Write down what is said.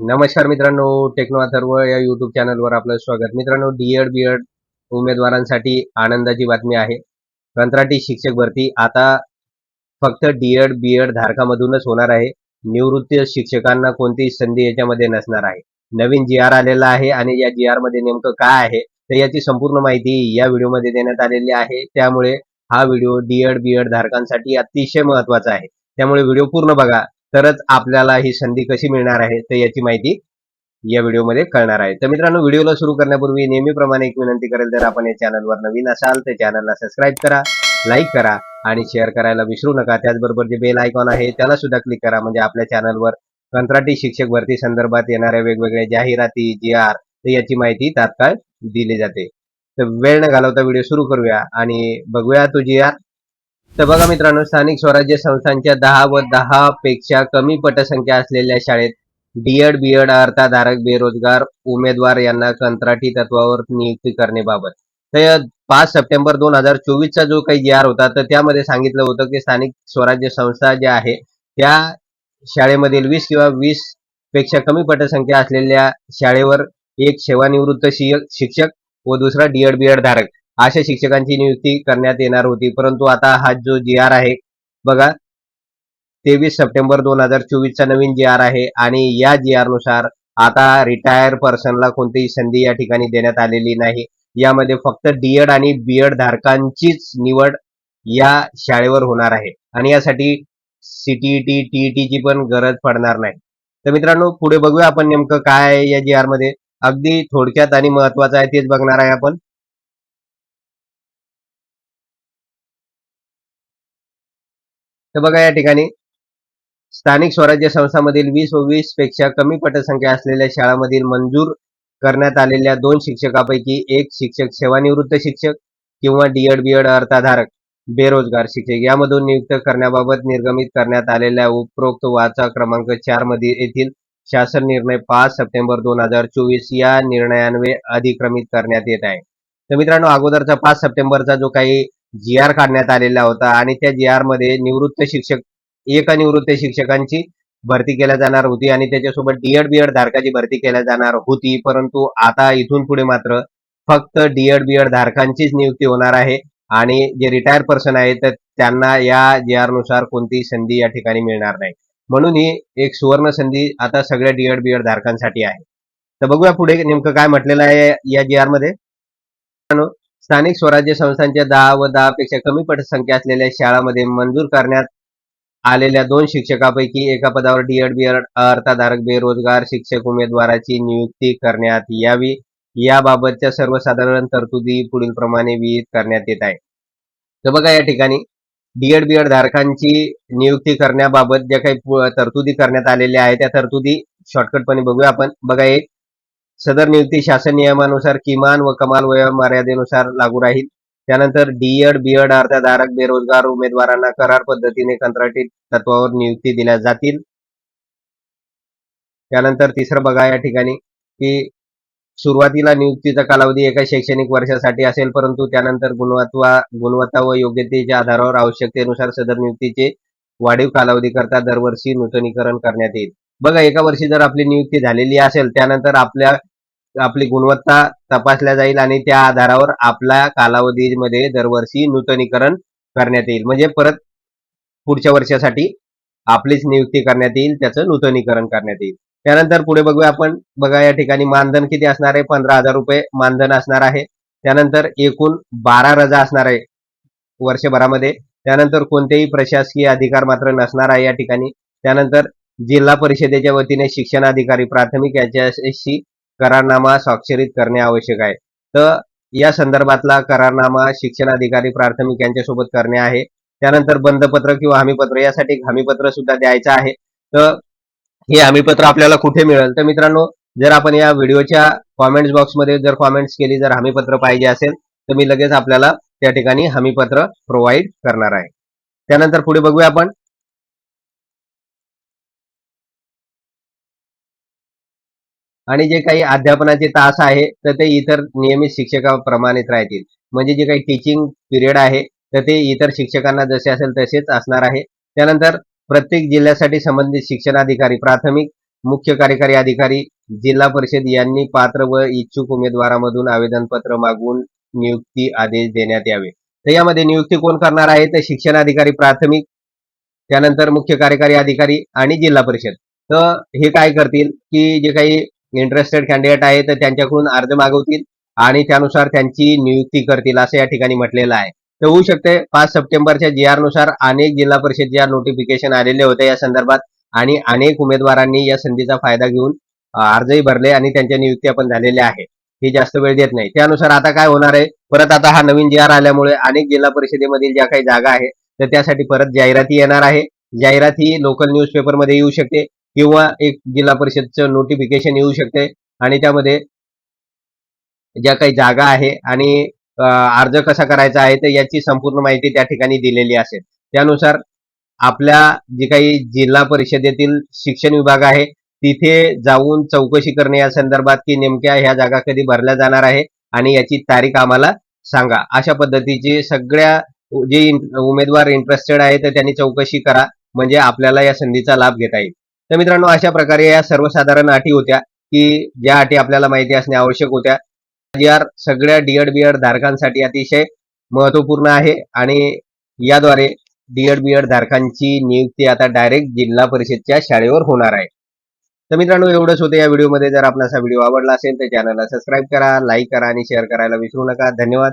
नमस्कार मित्रांनो टेक्नो अथर्व या युट्यूब चॅनलवर आपलं स्वागत. मित्रांनो डीएड बीएड उमेदवारांसाठी आनंदाची बातमी आहे. कंत्राटी शिक्षक भरती आता फक्त डीएड बीएड धारकामधूनच होणार आहे. निवृत्त शिक्षकांना कोणतीही संधी याच्यामध्ये नसणार आहे. नवीन जी आर आलेला आहे आणि या जी आरमध्ये नेमकं काय आहे तर याची संपूर्ण माहिती या व्हिडिओमध्ये देण्यात आलेली आहे. त्यामुळे हा व्हिडिओ डीएड बीएड धारकांसाठी अतिशय महत्त्वाचा आहे. त्यामुळे व्हिडिओ पूर्ण बघा. तरच आपल्याला ही संधी कशी मिळणार आहे तर याची माहिती या व्हिडिओमध्ये कळणार आहे. तर मित्रांनो व्हिडिओला सुरू करण्यापूर्वी नेहमीप्रमाणे एक विनंती करेल जर आपण या चॅनलवर नवीन असाल तर चॅनलला सबस्क्राईब करा लाईक करा आणि शेअर करायला विसरू नका. त्याचबरोबर जे बेल आयकॉन आहे त्याला सुद्धा क्लिक करा. म्हणजे आपल्या चॅनलवर कंत्राटी शिक्षक भरती संदर्भात येणाऱ्या वेगवेगळ्या जाहिराती जी आर तर याची माहिती तात्काळ दिली जाते. तर वेळ न घालवता व्हिडिओ सुरू करूया आणि बघूया तो जी आर तर बघा मित्रांनो स्थानिक स्वराज्य संस्थांच्या दहा व दहा पेक्षा कमी पटसंख्या असलेल्या शाळेत डीएड बीएड अर्थाधारक बेरोजगार उमेदवार यांना कंत्राटी तत्वावर नियुक्ती करण्याबाबत. तर पाच सप्टेंबर दोन हजार चोवीसचा जो काही जी आर होता तर त्यामध्ये सांगितलं होतं की स्थानिक स्वराज्य संस्था ज्या आहे त्या शाळेमधील वीस किंवा वीसपेक्षा कमी पटसंख्या असलेल्या शाळेवर एक सेवानिवृत्त शि- शिक्षक व दुसरा डीएड बीएड धारक. अशा शिक्षकांची नियुक्ती करण्यात येणार होती. परंतु आता हा जो जी आर आहे बघा तेवीस सप्टेंबर दोन हजार चोवीसचा नवीन जी आर आहे आणि या जी आरनुसार आता रिटायर पर्सनला कोणतीही संधी या ठिकाणी देण्यात आलेली नाही. यामध्ये फक्त डीएड आणि बीएड धारकांचीच निवड या शाळेवर होणार आहे. आणि यासाठी सीटीईटी टीईटीची पण गरज पडणार नाही. तर मित्रांनो पुढे बघूया आपण नेमकं काय आहे या जी आरमध्ये. अगदी थोडक्यात आणि महत्वाचं आहे तेच बघणार आहे आपण. तर बघा या ठिकाणी स्थानिक स्वराज्य संस्थांमधील वीस व वीसपेक्षा कमी पटसंख्या असलेल्या शाळांमधील मंजूर करण्यात आलेल्या दोन शिक्षकापैकी एक शिक्षक सेवानिवृत्त शिक्षक किंवा डीएड बीएड अर्थाधारक बेरोजगार शिक्षक. यामधून नियुक्त करण्याबाबत निर्गमित करण्यात आलेल्या उपरोक्त वाचा क्रमांक चारमध्ये येथील शासन निर्णय पाच सप्टेंबर दोन हजार चोवीस या निर्णयान्वये अधिक्रमित करण्यात येत आहे. तर मित्रांनो अगोदरचा पाच सप्टेंबरचा जो काही जी आर काढण्यात आलेला होता आणि त्या जी आरमध्ये निवृत्त शिक्षक एक निवृत्त शिक्षकांची भरती केल्या जाणार होती आणि त्याच्यासोबत डीएड बीएड धारकाची भरती केल्या जाणार होती. परंतु आता इथून पुढे मात्र फक्त डीएड बीएड धारकांचीच नियुक्ती होणार आहे आणि जे रिटायर्ड पर्सन आहे तर त्यांना या जी आरनुसार कोणतीही संधी या ठिकाणी मिळणार नाही. म्हणून ही एक सुवर्ण संधी आता सगळ्या डीएड बीएड धारकांसाठी आहे. तर बघूया पुढे नेमकं काय म्हटलेलं आहे या जी आरमध्ये. स्थानिक स्वराज्य संस्थांच्या दहा व दहा पेक्षा कमी पटसंख्या असलेल्या शाळांमध्ये मंजूर करण्यात आलेल्या दोन शिक्षकापैकी एका पदावर डीएड बीएड अर्थाधारक बेरोजगार शिक्षक उमेदवाराची नियुक्ती करण्यात यावी. याबाबतच्या सर्वसाधारण तरतुदी पुढील प्रमाणे विहित करण्यात येत आहे. तर बघा या ठिकाणी डीएड बीएड धारकांची नियुक्ती करण्याबाबत ज्या काही तरतुदी करण्यात आलेल्या आहेत त्या तरतुदी शॉर्टकटपणे बघूया आपण. बघा एक सदर नियुक्ती शासन नियमानुसार किमान व कमाल वयोमर्यादेनुसार लागू राहील. त्यानंतर डीएड बीएड अर्थाधारक बेरोजगार उमेदवारांना करार पद्धतीने कंत्राटी तत्वावर नियुक्ती दिल्या जातील. त्यानंतर तिसरं बघा या ठिकाणी की सुरुवातीला नियुक्तीचा कालावधी एका शैक्षणिक वर्षासाठी असेल परंतु त्यानंतर गुणवत्ता गुणवत्ता व योग्यतेच्या आधारावर आवश्यकतेनुसार सदर नियुक्तीचे वाढीव कालावधी करता दरवर्षी नूतनीकरण करण्यात येईल. बघा एका वर्षी जर आपली नियुक्ती झालेली असेल त्यानंतर आपल्या आपली गुणवत्ता तपासल्या जाईल आणि त्या आधारावर आपल्या कालावधीमध्ये दरवर्षी नूतनीकरण करण्यात येईल. म्हणजे परत पुढच्या वर्षासाठी आपलीच नियुक्ती करण्यात येईल त्याचं नूतनीकरण करण्यात येईल. त्यानंतर पुढे बघूया आपण. बघा या ठिकाणी मानधन किती असणार आहे? पंधरा हजार रुपये मानधन असणार आहे. त्यानंतर एकूण बारा रजा असणार आहे वर्षभरामध्ये. त्यानंतर कोणतेही प्रशासकीय अधिकार मात्र नसणार आहे या ठिकाणी. त्यानंतर जिल्हा परिषदेच्या वतीने शिक्षण अधिकारी प्राथमिक याच्याशी करारनामा स्वाक्षरित करणे आवश्यक आहे. तर या संदर्भातला करारनामा शिक्षणाधिकारी प्राथमिक यांच्यासोबत करणे आहे. त्यानंतर बंधपत्र किंवा हमीपत्र यासाठी हमीपत्र सुद्धा द्यायचं आहे. तर हे हमीपत्र आपल्याला कुठे मिळेल? तर मित्रांनो जर आपण या व्हिडिओच्या कॉमेंट्स बॉक्समध्ये जर कॉमेंट्स केली जर हमीपत्र पाहिजे असेल तर मी लगेच आपल्याला त्या ठिकाणी हमीपत्र प्रोव्हाइड करणार आहे. त्यानंतर पुढे बघूया आपण. आणि जे काही अध्यापनाचे तास आहे तर ते इतर नियमित शिक्षकाप्रमाणेच राहतील. म्हणजे जे काही टीचिंग पिरियड आहे तर ते इतर शिक्षकांना जसे असेल तसेच असणार आहे. त्यानंतर प्रत्येक जिल्ह्यासाठी संबंधित शिक्षणाधिकारी प्राथमिक मुख्य कार्यकारी अधिकारी जिल्हा परिषद यांनी पात्र व इच्छुक उमेदवारामधून आवेदनपत्र मागवून नियुक्ती आदेश देण्यात यावे. तर यामध्ये नियुक्ती कोण करणार आहे? तर शिक्षण अधिकारी प्राथमिक त्यानंतर मुख्य कार्यकारी अधिकारी आणि जिल्हा परिषद. तर हे काय करतील? की जे काही इंटरेस्टेड कॅन्डिडेट आहे तर त्यांच्याकडून अर्ज मागवतील आणि त्यानुसार त्यांची नियुक्ती करतील असं या ठिकाणी म्हटलेलं आहे. तर होऊ शकते पाच सप्टेंबरच्या जी आरनुसार अनेक जिल्हा परिषदच्या नोटिफिकेशन आलेले होते या संदर्भात आणि अनेक उमेदवारांनी या संधीचा फायदा घेऊन अर्जही भरले आणि त्यांच्या नियुक्त्या पण झालेल्या आहे हे जास्त वेळ देत नाही. त्यानुसार आता काय होणार आहे? परत आता हा नवीन जी आर आल्यामुळे अनेक जिल्हा परिषदेमधील ज्या काही जागा आहे तर त्यासाठी परत जाहिराती येणार आहे. जाहिरात ही लोकल न्यूजपेपरमध्ये येऊ शकते. किंवा एक जिल्हा परिषदचं नोटिफिकेशन येऊ शकते. आणि त्यामध्ये ज्या काही जागा आहे आणि अर्ज कसा करायचा आहे तर याची संपूर्ण माहिती त्या ठिकाणी दिलेली असेल त्यानुसार आपल्या जी काही जिल्हा परिषदेतील शिक्षण विभाग आहे तिथे जाऊन चौकशी करणे या संदर्भात की नेमक्या ह्या जागा कधी भरल्या जाणार आहे आणि याची तारीख आम्हाला सांगा. अशा पद्धतीची सगळ्या जे उमेदवार इंटरेस्टेड आहे तर त्यांनी चौकशी करा. म्हणजे आपल्याला या संधीचा लाभ घेता येईल. तर मित्रांनो अशा प्रकारे या सर्वसाधारण अटी होत्या की ज्या अटी आपल्याला माहिती असणे आवश्यक होत्या. जी आर सगळ्या डीएड बीएड धारकांसाठी अतिशय महत्त्वपूर्ण आहे आणि याद्वारे डीएड बीएड धारकांची नियुक्ती आता डायरेक्ट जिल्हा परिषदच्या शाळेवर होणार आहे. तर मित्रांनो एवढंच होतं या व्हिडिओमध्ये. जर आपणास हा व्हिडिओ आवडला असेल तर चॅनलला सबस्क्राईब करा लाईक करा आणि शेअर करायला विसरू नका. धन्यवाद.